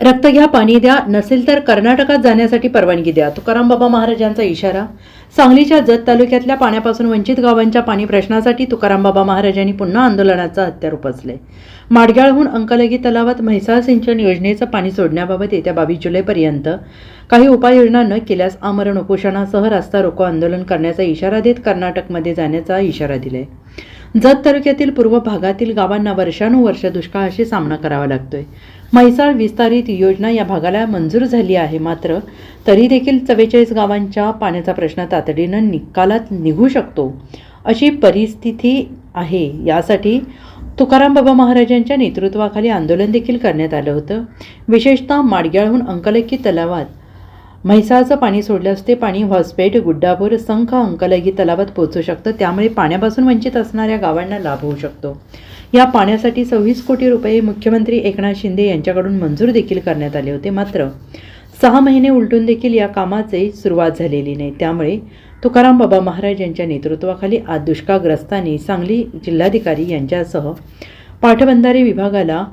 रक्त घ्या पाणी द्या. नसेल तर कर्नाटकात जाण्यासाठी परवानगी द्या. तुकाराम बाबा महाराजांचा इशारा सांगलीच्या जत तालुक्यातल्या पाण्यापासून वंचित गावांच्या पाणी प्रश्नासाठी तुकाराम बाबा महाराजांनी पुन्हा आंदोलनाचा हत्यार उपसले. माडगाळहून अंकलगी तलावात म्हैसाळ सिंचन योजनेचं पाणी सोडण्याबाबत येत्या बावीस जुलैपर्यंत काही उपाययोजना न केल्यास आमरण उपोषणासह रास्ता रोको आंदोलन करण्याचा इशारा देत कर्नाटकमध्ये जाण्याचा इशारा दिलाय. जत तालुक्यातील पूर्व भागातील गावांना वर्षानुवर्ष दुष्काळाशी सामना करावा लागतोय. म्हैसाळ विस्तारित योजना या भागाला मंजूर झाली आहे. मात्र तरी देखील चव्वेचाळीस गावांच्या पाण्याचा प्रश्न तातडीनं निकालात निघू शकतो अशी परिस्थिती आहे. यासाठी तुकाराम बाबा महाराजांच्या नेतृत्वाखाली आंदोलन देखील करण्यात आलं होतं. विशेषतः माडग्याळहून अंकलकी तलावात म्हैसाळचं पाणी सोडल्यास ते पाणी हॉस्पेट गुड्डापूर संख अंकलगी तलावात पोहोचू शकतं. त्यामुळे पाण्यापासून वंचित असणाऱ्या गावांना लाभ होऊ शकतो. या पाण्यासाठी सव्वीस कोटी रुपये मुख्यमंत्री एकनाथ शिंदे यांच्याकडून मंजूर देखील करण्यात आले होते. मात्र सहा महिने उलटून देखील या कामाचे सुरुवात झालेली नाही. त्यामुळे तुकाराम बाबा महाराज यांच्या नेतृत्वाखाली आज दुष्काळग्रस्तांनी सांगली जिल्हाधिकारी यांच्यासह पाटबंधारे विभागाला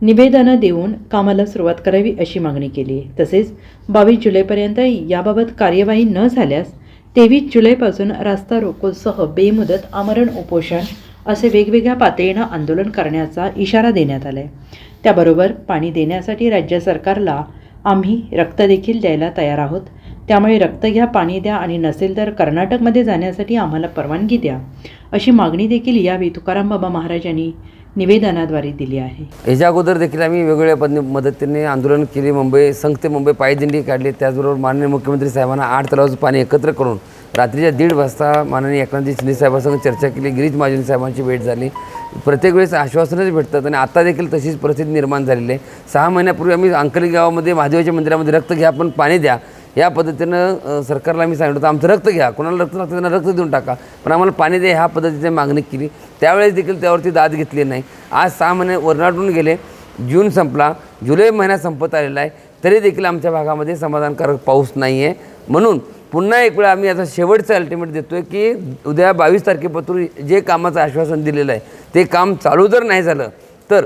निवेदनं देऊन कामाला सुरुवात करावी अशी मागणी केली. तसेच बावीस जुलैपर्यंत याबाबत कार्यवाही न झाल्यास तेवीस जुलैपासून रास्ता रोकोसह बेमुदत आमरण उपोषण असे वेगवेगळ्या पातळीनं आंदोलन करण्याचा इशारा देण्यात आला आहे त्याबरोबर पाणी देण्यासाठी राज्य सरकारला आम्ही रक्त देखील द्यायला तयार आहोत. त्यामुळे रक्त घ्या पाणी द्या आणि नसेल तर कर्नाटकमध्ये जाण्यासाठी आम्हाला परवानगी द्या अशी मागणी देखील यावेळी तुकाराम बाबा महाराजांनी निवेदनाद्वारे दिली आहे. याच्या अगोदर देखील आम्ही वेगवेगळ्या पद मदतीने आंदोलन केले. मुंबई संघ ते मुंबई पायदिंडी काढली. त्याचबरोबर माननीय मुख्यमंत्री साहेबांना आठ तलावाचं पाणी एकत्र करून रात्रीच्या दीड वाजता माननीय एकनाथजी शिंदे साहेबांसंग चर्चा केली. गिरीश महाजन साहेबांची भेट झाली. प्रत्येक वेळेस आश्वासनच भेटतात आणि आता देखील तशीच परिस्थिती निर्माण झालेली आहे. सहा महिन्यापूर्वी आम्ही अंकली गावामध्ये महादेवाच्या मंदिरामध्ये रक्त घ्या पण पाणी द्या. या पद्धतीनं सरकारला आम्ही सांगितलं होतं आमचं रक्त घ्या. कोणाला रक्त लागतं त्यांना रक्त देऊन टाका. पण आम्हाला पाणी द्या ह्या पद्धतीने मागणी केली. त्यावेळेस देखील त्यावरती दाद घेतली नाही. आज सहा महिने वरनाटून गेले. जून संपला. जुलै महिना संपत आलेला आहे. तरी देखील आमच्या भागामध्ये समाधानकारक पाऊस नाही आहे म्हणून पुन्हा एक वेळा आम्ही आता शेवटचं अल्टिमेट देतो आहे की उद्या बावीस तारखेपासून जे कामाचं आश्वासन दिलेलं आहे ते काम चालू जर नाही झालं तर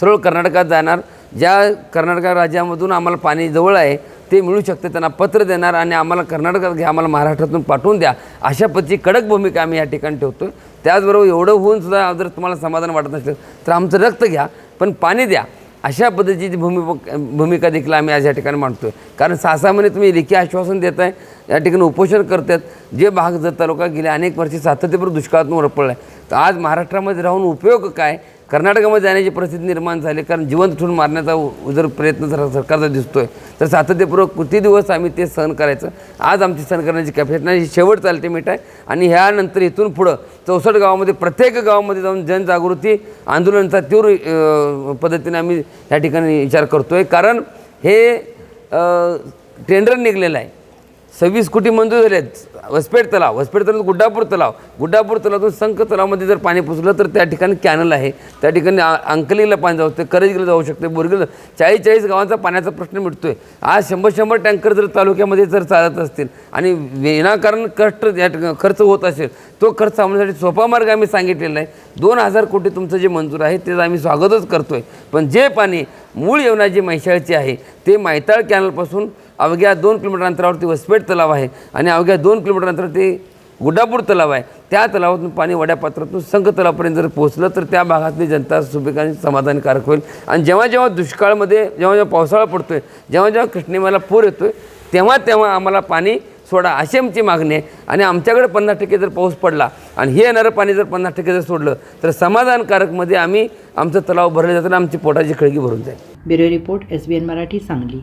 सरळ कर्नाटकात जाणार. ज्या कर्नाटक राज्यामधून आम्हाला पाणी जवळ आहे ते मिळू शकते त्यांना पत्र देणार आणि आम्हाला कर्नाटकात घ्या आम्हाला महाराष्ट्रातून पाठवून द्या अशा पद्धतीची कडक भूमिका आम्ही या ठिकाणी ठेवतो त्याचबरोबर एवढं होऊन सुद्धा जर तुम्हाला समाधान वाटत नसेल तर आमचं रक्त घ्या पण पाणी द्या. अशा पद्धतीची भूमि भूमिका देखील आम्ही आज या ठिकाणी मांडतो आहे कारण सहा सहा महिने तुम्ही लेखी आश्वासन देत आहे या ठिकाणी उपोषण करतात. जे भाग जर तालुका गेले अनेक वर्षी सातत्यपूर्व दुष्काळातून वरपडला आहे तर आज महाराष्ट्रामध्ये राहून उपयोग काय? कर्नाटकामध्ये जाण्याची परिस्थिती निर्माण झाली कारण जिवंत ठेवून मारण्याचा उ- जर प्रयत्न सर सरकारचा दिसतो आहे तर सातत्यपूर्वक किती दिवस आम्ही ते सहन करायचं? आज आमची सहन करण्याची कॅपॅसिटी नाही. शेवटचं अल्टिमेट आहे. आणि ह्यानंतर इथून पुढं चौसष्ट गावामध्ये प्रत्येक गावामध्ये जाऊन जनजागृती आंदोलनाचा तीव्र पद्धतीने आम्ही या ठिकाणी विचार करतो आहे कारण हे टेंडर निघलेलं आहे. सव्वीस कोटी मंजूर झाले आहेत. वसपेट तलाव वसपेट तलाव गुड्डापूर तलाव. गुड्डापूर तलावातून संख तलावामध्ये जर पाणी पुसलं तर त्या ठिकाणी कॅनल आहे. त्या ठिकाणी अंकलीला पाणी जाऊ शकते करजगीला जाऊ शकते बोरगीला चाळीस चाळीस गावांचा पाण्याचा प्रश्न मिटतोय. आज शंभर शंभर टँकर जर तालुक्यामध्ये जर चालत असतील आणि विनाकारण कष्ट या ठिकाणी खर्च होत असेल तो खर्च थांबण्यासाठी सोपा मार्ग आम्ही सांगितलेला आहे. दोन हजार कोटी तुमचं जे मंजूर आहे ते आम्ही स्वागतच करतो आहे पण जे पाणी मूळ येवना जे म्हैसाळचे आहे ते मैताळ कॅनलपासून अवघ्या दोन किलोमीटर अंतरावरती वसपेट तलाव आहे आणि अवघ्या दोन किलोमीटर अंतरावरती गुड्डापूर तलाव आहे. त्या तलावातून पाणी वड्यापात्रातून संघ तलावापर्यंत जर पोहोचलं तर त्या भागातली जनता सुपिक समाधानकारक होईल. आणि जेव्हा जेव्हा दुष्काळमध्ये जेव्हा जेव्हा पावसाळा पडतोय जेव्हा जेव्हा कृष्णेमाला पूर येतोय तेव्हा तेव्हा आम्हाला पाणी सोडा अशी आमची मागणी आहे. आणि आमच्याकडे पन्नास टक्के जर पाऊस पडला आणि हे येणारं पाणी जर पन्नास टक्के जर सोडलं तर समाधानकारकमध्ये आम्ही आमचं तलाव भरले जातो आणि आमची पोटाची खळगी भरून जाईल. Bureau report S B N Marathi Sangli.